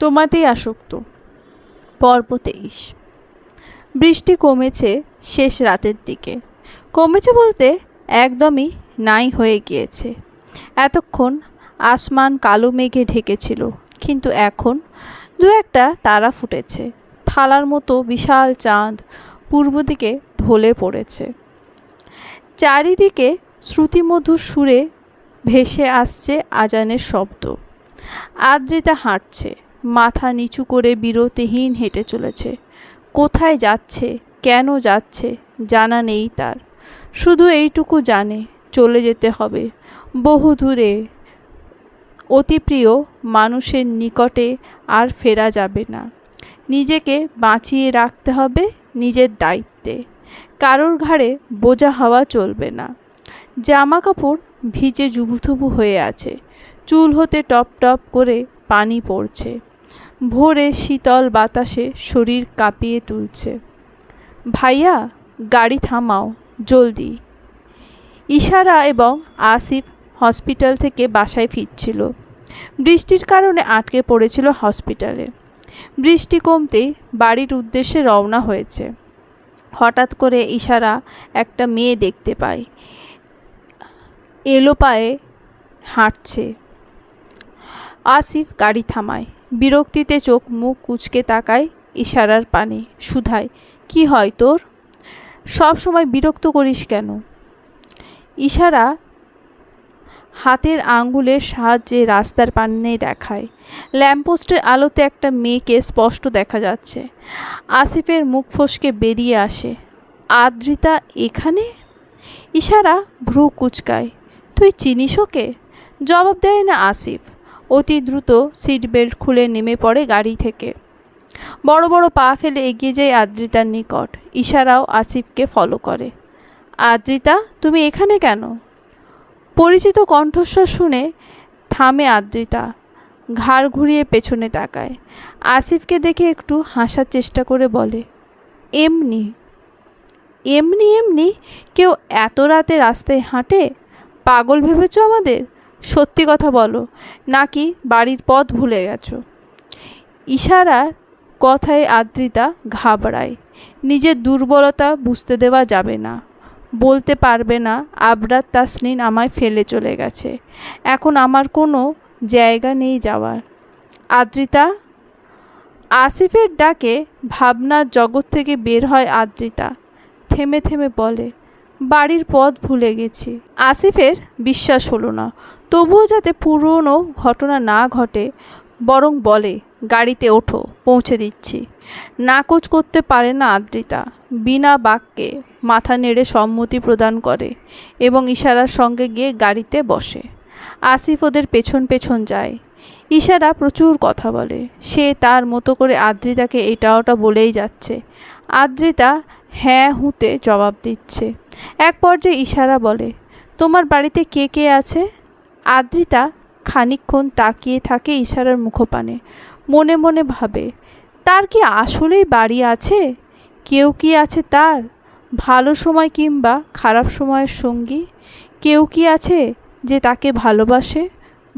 তোমাতেই আসক্ত। পর্ব তেইশ। বৃষ্টি কমেছে শেষ রাতের দিকে। কমেছে বলতে একদমই নাই হয়ে গিয়েছে। এতক্ষণ আসমান কালো মেঘে ঢেকেছিল, কিন্তু এখন দু একটা তারা ফুটেছে। থালার মতো বিশাল চাঁদ পূর্ব দিকে ঢলে পড়েছে। চারিদিকে শ্রুতিমধুর সুরে ভেসে আসছে আজানের শব্দ। আদ্রিতা হাঁটছে। মাথা নিচু করে বিরতিহীন হেঁটে চলেছে। কোথায় যাচ্ছে? কেন যাচ্ছে? জানা নেই তার। শুধু এইটুকু জানে, চলে যেতে হবে। বহু দূরে। অতি প্রিয় মানুষের নিকটে আর ফেরা যাবে না। নিজেকে বাঁচিয়ে রাখতে হবে নিজের দায়িত্বে। কারোর ঘাড়ে বোঝা হওয়া চলবে না। জামা কাপড় ভিজে জুবুথুবু হয়ে আছে। চুল হতে টপ টপ করে পানি পড়ছে। ভোরে শীতল বাতাসে শরীর কাঁপিয়ে তুলছে। ভাইয়া, গাড়ি থামাও, জলদি। ইশারা এবং আসিফ হসপিটাল থেকে বাসায় ফিরছিল। বৃষ্টির কারণে আটকে পড়েছিল হসপিটালে। বৃষ্টি কমতে বাড়ির উদ্দেশ্যে রওনা হয়েছে। হঠাৎ করে ইশারা একটা মেয়ে দেখতে পায়। এলো পায়ে হাঁটছে। আসিফ গাড়ি থামায়। বিরক্তিতে চোখ মুখ কুচকে তাকায় ইশারার পানে। সুধায় কি হয় তোর? সব সময় বিরক্ত করিস কেন? ইশারা হাতের আঙ্গুলের সাহায্যে রাস্তার পানে দেখায়। ল্যাম্পপোস্টের আলোতে একটা মেয়েকে স্পষ্ট দেখা যাচ্ছে। আসিফের মুখ ফসকে বেরিয়ে আসে। আদ্রিতা এখানে? ইশারা ভ্রু কুচকায়। তুই চিনিস ওকে? জবাব দেয় না আসিফ। অতি দ্রুত সিট বেল্ট খুলে নেমে পড়ে গাড়ি থেকে। বড় বড় পা ফেলে এগিয়ে যায় আদ্রিতার নিকট। ইশারাও আসিফকে ফলো করে। আদ্রিতা, তুমি এখানে কেন? পরিচিত কণ্ঠস্বর শুনে থামে আদ্রিতা। ঘাড় ঘুরিয়ে পেছনে তাকায়। আসিফকে দেখে একটু হাসার চেষ্টা করে বলে, এমনি? এমনি এমনি? কেউ এত রাতে রাস্তায় হাঁটে? পাগল ভেবেছ আমাদের? সত্যি কথা বলো, নাকি বাড়ির পথ ভুলে গেছো? ইশারার কথায় আদ্রিতা ঘাবড়ায়। নিজের দুর্বলতা বুঝতে দেওয়া যাবে না। বলতে পারবে না আবরাত তাসনিন আমায় ফেলে চলে গেছে। এখন আমার কোনো জায়গা নেই যাওয়ার। আদ্রিতা? আসিফের ডাকে ভাবনার জগৎ থেকে বের হয় আদ্রিতা। থেমে থেমে বলে বাড়ির পথ ভুলে গেছি। আসিফের বিশ্বাস হলো না। তবুও যাতে পুরনো ঘটনা না ঘটে, বরং বলে, গাড়িতে ওঠো, পৌঁছে দিচ্ছি। নাকচ করতে পারে না আদ্রিতা। বিনা বাক্যে মাথা নেড়ে সম্মতি প্রদান করে এবং ইশারার সঙ্গে গিয়ে গাড়িতে বসে। আসিফ ওদের পেছন পেছন যায়। ইশারা প্রচুর কথা বলে। সে তার মতো করে আদ্রিতাকে এটা ওটা বলেই যাচ্ছে। আদ্রিতা হ্যাঁ হুঁতে জবাব দিচ্ছে। এক পর্যায়ে ইশারা বলে, তোমার বাড়িতে কে কে আছে? আদ্রিতা খানিকক্ষণ তাকিয়ে থাকে ইশারার মুখপানে। মনে মনে ভাবে, তার কি আসলেই বাড়ি আছে? কেউ কি আছে তার? ভালো সময় কিংবা খারাপ সময়ের সঙ্গী? কেউ কি আছে যে তাকে ভালোবাসে,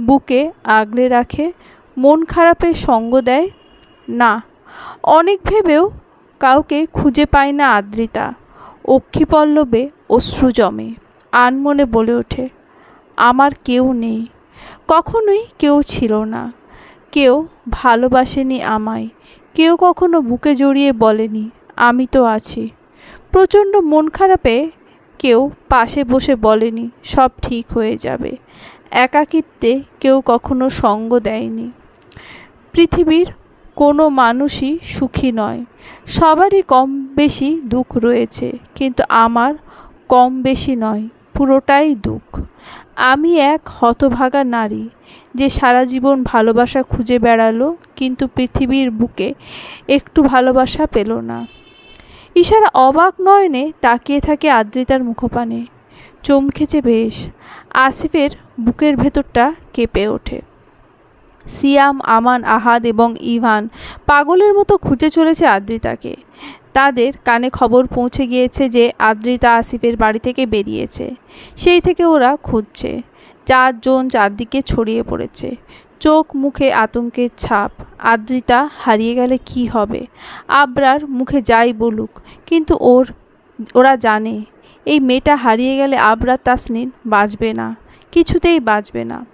বুকে আগলে রাখে, মন খারাপের সঙ্গ দেয়? না। অনেক ভেবেও কাউকে খুঁজে পায় না আদ্রিতা। অক্ষিপল্লবে অশ্রু জমে, আনমনে বলে ওঠে, আমার কেউ নেই। কখনোই কেউ ছিল না। কেউ ভালোবাসেনি আমায়। কেউ কখনো বুকে জড়িয়ে বলেনি, আমি তো আছি। প্রচণ্ড মন খারাপে কেউ পাশে বসে বলেনি, সব ঠিক হয়ে যাবে। একাকিত্বে কেউ কখনো সঙ্গ দেয়নি। পৃথিবীর কোনো মানুষই সুখী নয়। সবারই কম বেশি দুঃখ রয়েছে, কিন্তু আমার কম বেশি নয়, পুরোটাই দুঃখ। আমি এক হতভাগা নারী যে সারা জীবন ভালোবাসা খুঁজে বেড়ালো, কিন্তু পৃথিবীর বুকে একটু ভালোবাসা পেল না। ইশারা অবাক নয়নে তাকিয়ে থাকে আদ্রিতার মুখপানে। চমকেছে বেশ। আসিফের বুকের ভেতরটা কেঁপে ওঠে। সিয়াম, আমান, আহাদ এবং ইভান পাগলের মতো খুঁজে চলেছে আদ্রিতাকে। তাদের কানে খবর পৌঁছে গিয়েছে যে আদ্রিতা আসিফের বাড়ি থেকে বেরিয়েছে। সেই থেকে ওরা খুঁজছে। চারজন চারদিকে ছড়িয়ে পড়েছে। চোখ, মুখে আতঙ্কের ছাপ। আদ্রিতা হারিয়ে গেলে কি হবে? আবরার মুখে যাই বলুক, কিন্তু ওর, ওরা জানে, এই মেয়েটা হারিয়ে গেলে আবরার তাসনিন বাঁচবে না, কিছুতেই বাঁচবে না।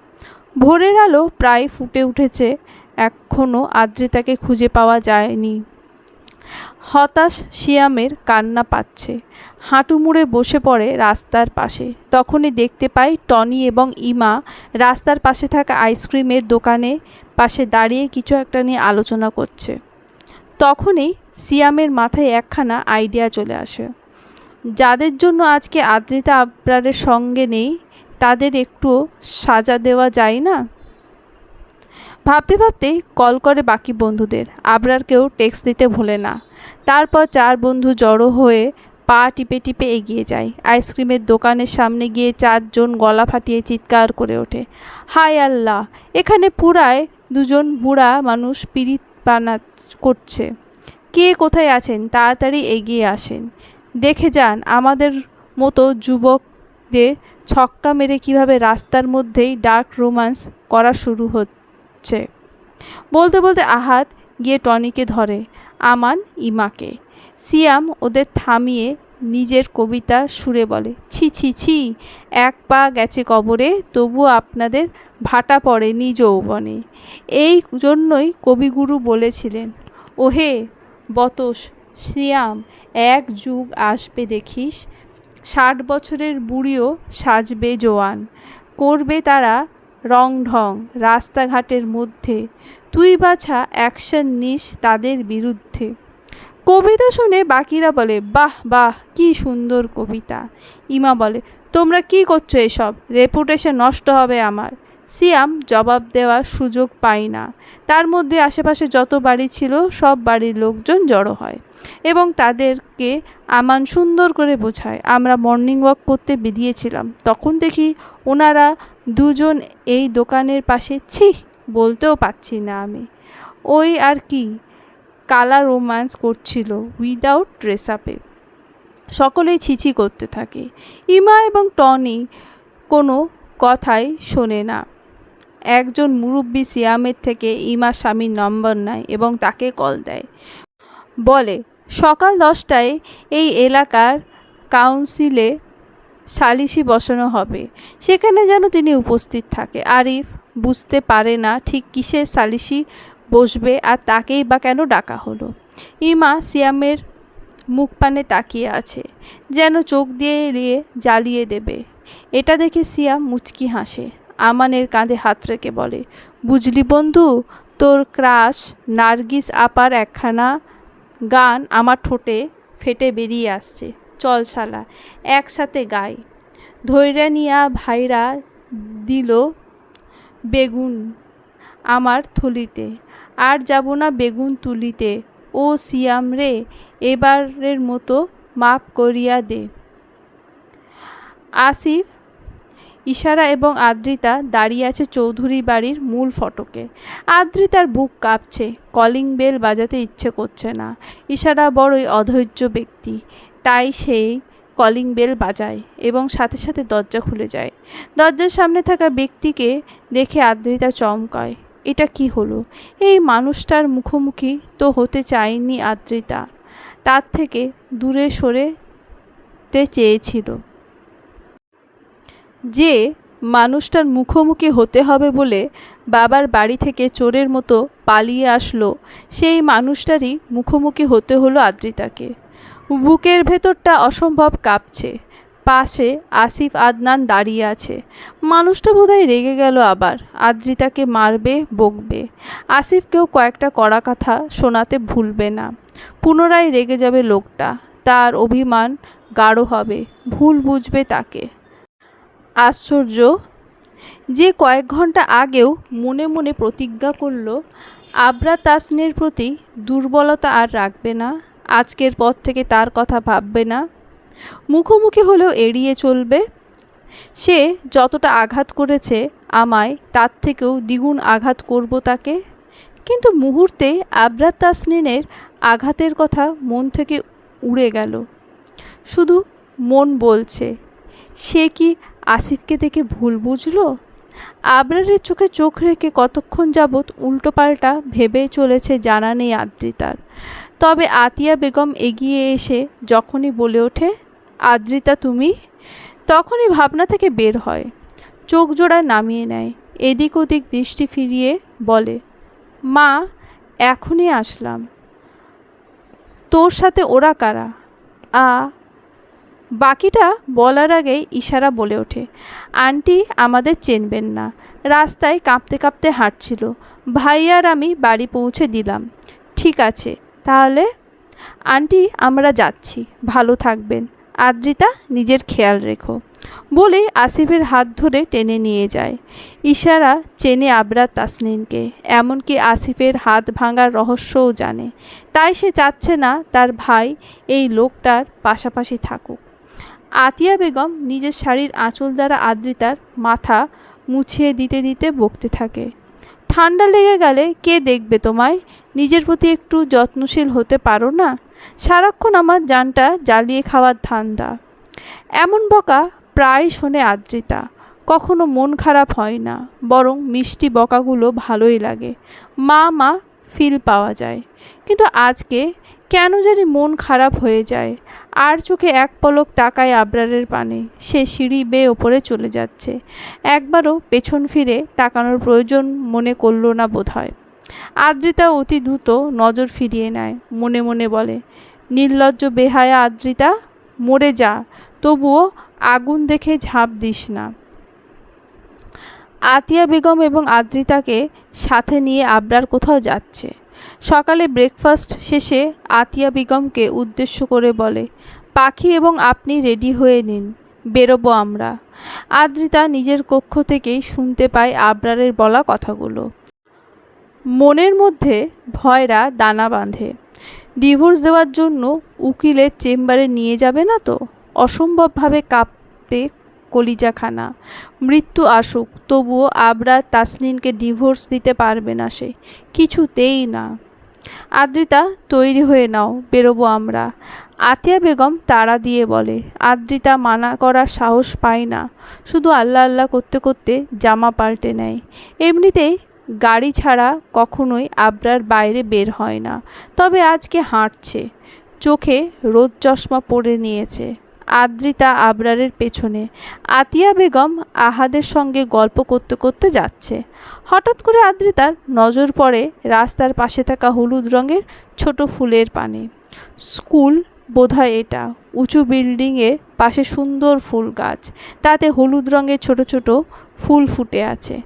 ভোরের আলো প্রায় ফুটে উঠেছে এখনও আদ্রিতাকে খুঁজে পাওয়া যায়নি। হতাশ শিয়ামের কান্না পাচ্ছে। হাঁটু মুড়ে বসে পড়ে রাস্তার পাশে। তখনই দেখতে পাই টনি এবং ইমা রাস্তার পাশে থাকা আইসক্রিমের দোকানে পাশে দাঁড়িয়ে কিছু একটা নিয়ে আলোচনা করছে। তখনই সিয়ামের মাথায় একখানা আইডিয়া চলে আসে। যাদের জন্য আজকে আদ্রিতা আবরারের সঙ্গে নেই তাদের একটু সাজা দেওয়া যায় না? ভাবতে ভাবতেই কল করে বাকি বন্ধুদের। আবরারকেও টেক্সট দিতে ভোলে না। তারপর চার বন্ধু জড়ো হয়ে পা টিপে টিপে এগিয়ে যায়। আইসক্রিমের দোকানের সামনে গিয়ে চারজন গলা ফাটিয়ে চিৎকার করে ওঠে। হায় আল্লাহ! এখানে পুরায় দুজন বুড়া মানুষ পিরিত বানা করছে। কে কোথায় আছেন? তাড়াতাড়ি এগিয়ে আসেন। দেখে যান, আমাদের মতো যুবকদের ছক্কা মেরে কীভাবে রাস্তার মধ্যেই ডার্ক রোমান্স করা শুরু হচ্ছে। বলতে বলতে আহাত গিয়ে টনিকে ধরে, আমান ইমাকে। সিয়াম ওদের থামিয়ে নিজের কবিতা সুরে বলে, ছি ছি ছি, এক পা গেছে কবরে তবু আপনাদের ভাটা পড়েনি যৌবনে। এই জন্যই কবিগুরু বলেছিলেন, ওহে বতস, সিয়াম, এক যুগ আসবে দেখিস ষাট বছরের বুড়িও সাজবে জোয়ান। করবে তারা রং ঢং রাস্তাঘাটের মধ্যে। তুই বাছা অ্যাকশন নিস তাদের বিরুদ্ধে। কবিতা শুনে বাকিরা বলে, বাহ বাহ, কি সুন্দর কবিতা। ইমা বলে, তোমরা কি করছ এসব? রেপুটেশন নষ্ট হবে আমার। সিয়াম জবাব দেওয়ার সুযোগ পাই না। তার মধ্যে আশেপাশে যত বাড়ি ছিল, সব বাড়ির লোকজন জড়ো হয় এবং তাদেরকে আমান সুন্দর করে বোঝায়। আমরা মর্নিং ওয়াক করতে বেরিয়েছিলাম। তখন দেখি ওনারা দুজন এই দোকানের পাশে, ছি, বলতেও পাচ্ছি না আমি। ওই আর কি, কালা রোম্যান্স করছিল উইদাউট ড্রেস আপে সকলেই ছিছি করতে থাকে। ইমা এবং টনি কোনো কথাই শোনে না। একজন মুরব্বী সিয়ামের থেকে ইমা স্বামীর নম্বর নেয় এবং তাকে কল দেয়। বলে, সকাল দশটায় এই এলাকার কাউন্সিলে সালিশি বসানো হবে। সেখানে যেন তিনি উপস্থিত থাকে। আরিফ বুঝতে পারে না ঠিক কিসের সালিশি বসবে আর তাকেই বা কেন ডাকা হলো। ইমা সিয়ামের মুখ পানে তাকিয়ে আছে, যেন চোখ দিয়ে এড়িয়ে জ্বালিয়ে দেবে। এটা দেখে সিয়াম মুচকি হাসে। আমানের কাঁধে হাত রেখে বলে, বুঝলি বন্ধু, তোর ক্রাশ নার্গিস আপার একখানা গান আমার ঠোঁটে ফেটে বেরিয়ে আসছে। চল শালা, একসাথে গাই। ধৈর্যানিয়া ভাইরা দিল বেগুন আমার থলিতে, আর যাব না বেগুন তুলিতে, ও সিয়াম রে, এবারের মতো মাপ করিয়া দে। আসিফ ইশারা এবং আদ্রিতা দাঁড়িয়ে আছে চৌধুরী বাড়ির মূল ফটকে। আদ্রিতার বুক কাঁপছে, কলিং বেল বাজাতে ইচ্ছে করছে না। ইশারা বড়ই অধৈর্য ব্যক্তি, তাই সেই কলিং বেল বাজায় এবং সাথে সাথে দরজা খুলে যায়। দরজার সামনে থাকা ব্যক্তিকে দেখে আদ্রিতা চমকায়, এটা কি হলো? এই মানুষটার মুখোমুখি তো হতে চায়নি আদ্রিতা। তার থেকে দূরে সরেতে চেয়েছিল। যে মানুষটার মুখোমুখি হতে হবে বলে বাবার বাড়ি থেকে চোরের মতো পালিয়ে আসলো, সেই মানুষটারই মুখোমুখি হতে হলো আদ্রিতাকে। বুকের ভেতরটা অসম্ভব কাঁপছে। পাশে আসিফ আদনান দাঁড়িয়ে আছে। মানুষটা বোধহয় রেগে গেল আবার। আদ্রিতাকে মারবে, বকবে। আসিফকেও কয়েকটা কড়া কথা শোনাতে ভুলবে না। পুনরায় রেগে যাবে লোকটা। তার অভিমান গাঢ় হবে। ভুল বুঝবে তাকে। আশ্চর্য যে কয়েক ঘণ্টা আগেও মনে মনে প্রতিজ্ঞা করল আবরা তাসনের প্রতি দুর্বলতা আর রাখবে না, আজকের পর থেকে তার কথা ভাববে না। মুখোমুখি হলেও এড়িয়ে চলবে। সে যতটা আঘাত করেছে আমায়, তার থেকেও দ্বিগুণ আঘাত করব তাকে। কিন্তু মুহূর্তে আবরাত তাসনিনের আঘাতের কথা মন থেকে উড়ে গেল। শুধু মন বলছে, সে কি আসিফকে দেখে ভুল বুঝলো? আবরারের চোখে চোখ রেখে কতক্ষণ যাবৎ উল্টোপাল্টা ভেবে চলেছে জানা নেই আদ্রিতার। তবে আতিয়া বেগম এগিয়ে এসে যখনই বলে ওঠে, আদ্রিতা, তুমি? তখনই ভাবনা থেকে বের হয়। চোখ জোড়া নামিয়ে নেয়। এদিক ওদিক দৃষ্টি ফিরিয়ে বলে, মা, এখনই আসলাম। তোর সাথে ওরা কারা? আ বাকিটা বলার আগেই ইশারা বলে ওঠে, আন্টি আমাদের চেনবেন না। রাস্তায় কাঁপতে কাঁপতে হাঁটছিল, ভাই আর আমি বাড়ি পৌঁছে দিলাম। ঠিক আছে, তাহলে? আন্টি, আমরা যাচ্ছি, ভালো থাকবেন। আদ্রিতা, নিজের খেয়াল রেখো। বলে আসিফের হাত ধরে টেনে নিয়ে যায়। ইশারা চেনে আবরার তাসনিনকে এমনকি আসিফের হাত ভাঙার রহস্যও জানে। তাই সে চাচ্ছে না তার ভাই এই লোকটার পাশাপাশি থাকুক। আতিয়া বেগম নিজের শাড়ির আঁচল দ্বারা আদ্রিতার মাথা মুছিয়ে দিতে দিতে বকতে থাকে। ঠান্ডা লেগে গেলে কে দেখবে তোমায়? নিজের প্রতি একটু যত্নশীল হতে পারো না? সারাক্ষণ আমার জানটা জ্বালিয়ে খাওয়ার ধান্দা। এমন বকা প্রায় শোনে আদ্রিতা। কখনো মন খারাপ হয় না, বরং মিষ্টি বকাগুলো ভালোই লাগে। মা মা ফিল পাওয়া যায়। কিন্তু আজকে কেন জানি মন খারাপ হয়ে যায়। আর চোখে এক পলক তাকায় আবরারের পানে। সে সিঁড়ি বেয়ে ওপরে চলে যাচ্ছে। একবারও পেছন ফিরে তাকানোর প্রয়োজন মনে করল না বোধ হয় আদ্রিতা অতি দ্রুত নজর ফিরিয়ে নেয়। মনে মনে বলে, নির্লজ্জ বেহায়া আদ্রিতা, মরে যা। তবুও আগুন দেখে ঝাঁপ দিস না। আতিয়া বেগম এবং আদ্রিতাকে সাথে নিয়ে আবরার কোথাও যাচ্ছে। সকালে ব্রেকফাস্ট শেষে আতিয়া বেগমকে উদ্দেশ্য করে বলে, পাখি এবং আপনি রেডি হয়ে নিন, বেরোবো আমরা। আদ্রিতা নিজের কক্ষ থেকেই শুনতে পায় আবরারের বলা কথাগুলো। মনের মধ্যে ভয়রা দানা বাঁধে। ডিভোর্স দেওয়ার জন্য উকিলের চেম্বারে নিয়ে যাবে না তো? অসম্ভবভাবে কাঁপতে কলিজাখানা। মৃত্যু আসুক, তবুও আবরার তাসনিনকে ডিভোর্স দিতে পারবে না সে। কিছুতেই না। আদ্রিতা, তৈরি হয়ে নাও, বেরোবো আমরা। আতিয়া বেগম তাড়া দিয়ে বলে, আদ্রিতা মানা করার সাহস পায় না। শুধু আল্লাহ আল্লাহ করতে করতে জামা পাল্টে নেয়। এমনিতেই গাড়ি ছাড়া কখনোই আবরার বাইরে বের হয় না। তবে আজকে হাঁটছে। চোখে রোদ চশমা পরে নিয়েছে। আদ্রিতা আবরারের পেছনে। আতিয়া বেগম আহাদের সঙ্গে গল্প করতে করতে যাচ্ছে। হঠাৎ করে আদ্রিতার নজর পড়ে রাস্তার পাশে থাকা হলুদ রঙের ছোট ফুলের পানে। স্কুল বোধহয় এটা, উঁচু বিল্ডিংয়ের পাশে সুন্দর ফুল গাছ, তাতে হলুদ রঙের ছোট ছোট ফুল ফুটে আছে।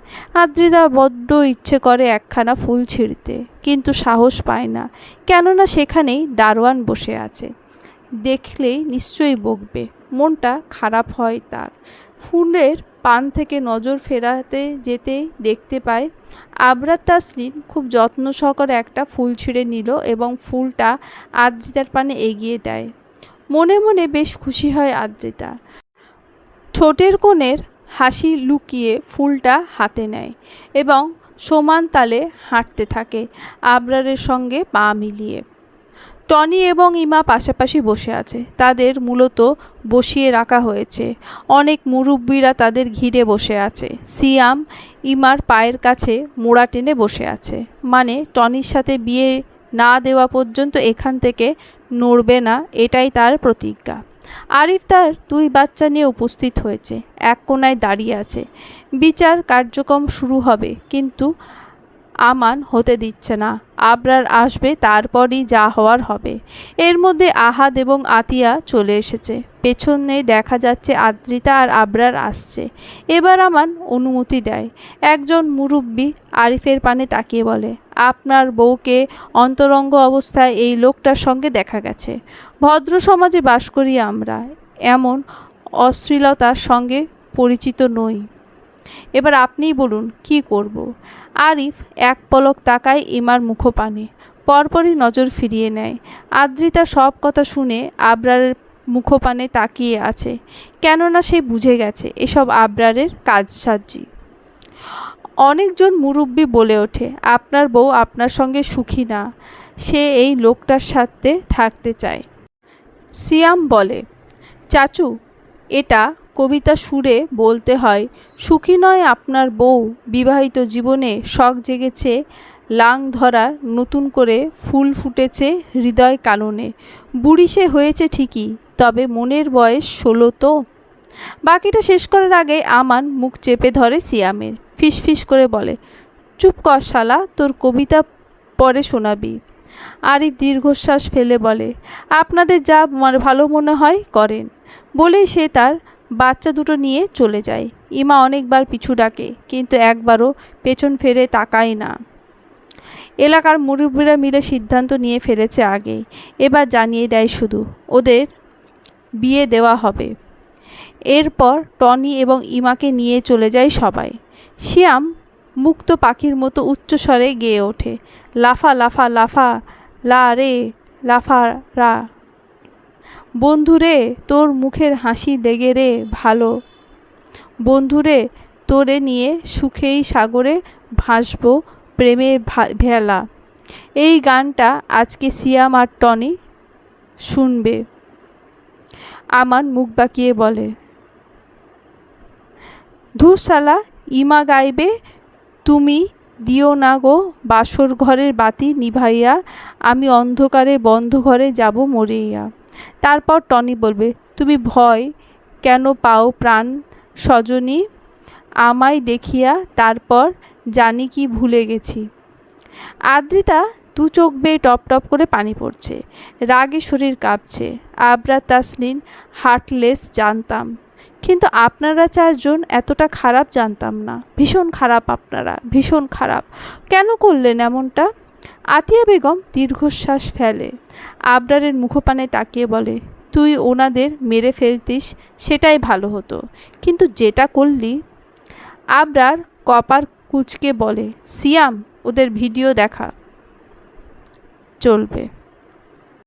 আদ্রিতা বড্ড ইচ্ছে করে একখানা ফুল ছিঁড়তে, কিন্তু সাহস পায় না, কেননা সেখানেই দারোয়ান বসে আছে। দেখলেই নিশ্চয়ই বকবে। মনটা খারাপ হয় তার। ফুলের পান থেকে নজর ফেরাতে যেতেই দেখতে পায় আবরার তাসলিন খুব যত্ন সহকারে একটা ফুল ছিঁড়ে নিল এবং ফুলটা আদ্রিতার পানে এগিয়ে দেয়। মনে মনে বেশ খুশি হয় আদ্রিতা। ঠোঁটের কোণের হাসি লুকিয়ে ফুলটা হাতে নেয় এবং সমান তালে হাঁটতে থাকে, আবরারের সঙ্গে পা মিলিয়ে। টনি এবং ইমা পাশাপাশি বসে আছে। তাদের মূলত বসিয়ে রাখা হয়েছে। অনেক মুরব্বীরা তাদের ঘিরে বসে আছে। সিয়াম ইমার পায়ের কাছে মোড়া টেনে বসে আছে। মানে টনির সাথে বিয়ে না দেওয়া পর্যন্ত এখান থেকে নড়বে না, এটাই তার প্রতিজ্ঞা। আরিফ তার দুই বাচ্চা নিয়ে উপস্থিত হয়েছে। এক কোনায় দাঁড়িয়ে আছে। বিচার কার্যক্রম শুরু হবে, কিন্তু আমান হতে দিচ্ছে না। আবরার আসবে, তারপরই যা হওয়ার হবে। এর মধ্যে আহাদ এবং আতিয়া চলে এসেছে। পেছনে দেখা যাচ্ছে আদ্রিতা আর আবরার আসছে। এবার আমান অনুমতি দেয়। একজন মুরব্বী আরিফের পানে তাকিয়ে বলে, আপনার বউকে অন্তরঙ্গ অবস্থায় এই লোকটার সঙ্গে দেখা গেছে। ভদ্র সমাজে বাস করি আমরা। এমন অশ্লীলতার সঙ্গে পরিচিত নই। এবার আপনিই বলুন, কি করব। আরিফ এক পলক তাকায় ইমার মুখপানে। পরপরই নজর ফিরিয়ে নেয়। আদ্রিতা সব কথা শুনে আবরারের মুখপানে তাকিয়ে আছে। কেননা সে বুঝে গেছে এসব আবরারের কাজ সাজি অনেকজন মুরব্বী বলে ওঠে, আপনার বউ আপনার সঙ্গে সুখী না। সে এই লোকটার সাথে থাকতে চায়। সিয়াম বলে, চাচু, এটা কবিতা সুরে বলতে হয়, সুখী নয় আপনার বউ, বিবাহিত জীবনে শখ জেগেছে, লাং ধরা নতুন করে ফুল ফুটেছে হৃদয় কাননে। বুড়ি সে হয়েছে ঠিকই, তবে মনের বয়স ষোলো তো। বাকিটা শেষ করার আগে আমান মুখ চেপে ধরে সিয়ামের, ফিস ফিস করে বলে, চুপ কর শালা, তোর কবিতা পরে শোনাবি। আরিফ দীর্ঘশ্বাস ফেলে বলে, আপনাদের যা ভালো মনে হয় করেন। বলেই সে তার বাচ্চা দুটো নিয়ে চলে যায়। ইমা অনেকবার পিছু ডাকে, কিন্তু একবারও পেছন ফেরে তাকায় না। এলাকার মুরব্বীরা মিলে সিদ্ধান্ত নিয়ে ফেলেছে আগে। এবার জানিয়ে দেয় শুধু, ওদের বিয়ে দেওয়া হবে। এরপর টনি এবং ইমাকে নিয়ে চলে যায় সবাই। শিয়াম মুক্ত পাখির মতো উচ্চস্বরে গেয়ে ওঠে। লাফা লাফা লাফা, লা রে, লাফা, রা। বন্ধুরে তোর মুখের হাসি দেগে রে ভালো। বন্ধুরে তোরে নিয়ে সুখেই সাগরে ভাসবো প্রেমের ভা- ভেলা। এই গানটা আজকে সিয়াম আর টনি শুনবে। আমার মুখ বাঁকিয়ে বলে ধূসালা ইমা গাইবে? তুমি দিও না গো বাসর ঘরের বাতি নিভাইয়া। আমি অন্ধকারে বন্ধ ঘরে যাব মরিয়া। তারপর টনি বলবে, তুমি ভয় কেন পাও প্রাণ সজনী? আমায় দেখিয়া তারপর জানি কি ভুলে গেছি। আদ্রিতা দু চোখ বেয়ে টপ টপ করে পানি পড়ছে। রাগে শরীর কাঁপছে। আবরা তাসলিন হার্টলেস জানতাম। কিন্তু আপনারা চারজন এতটা খারাপ জানতাম না। ভীষণ খারাপ আপনারা, ভীষণ খারাপ। কেন করলেন এমনটা? আতিয়া বেগম দীর্ঘশ্বাস ফেলে। আবরারের মুখপানে তাকিয়ে বলে, তুই ওনাদের মেরে ফেলতিস, সেটাই ভালো হতো। কিন্তু যেটা করলি? আবরার কপার কুচকে বলে, সিয়াম, ওদের ভিডিও দেখা। চলবে।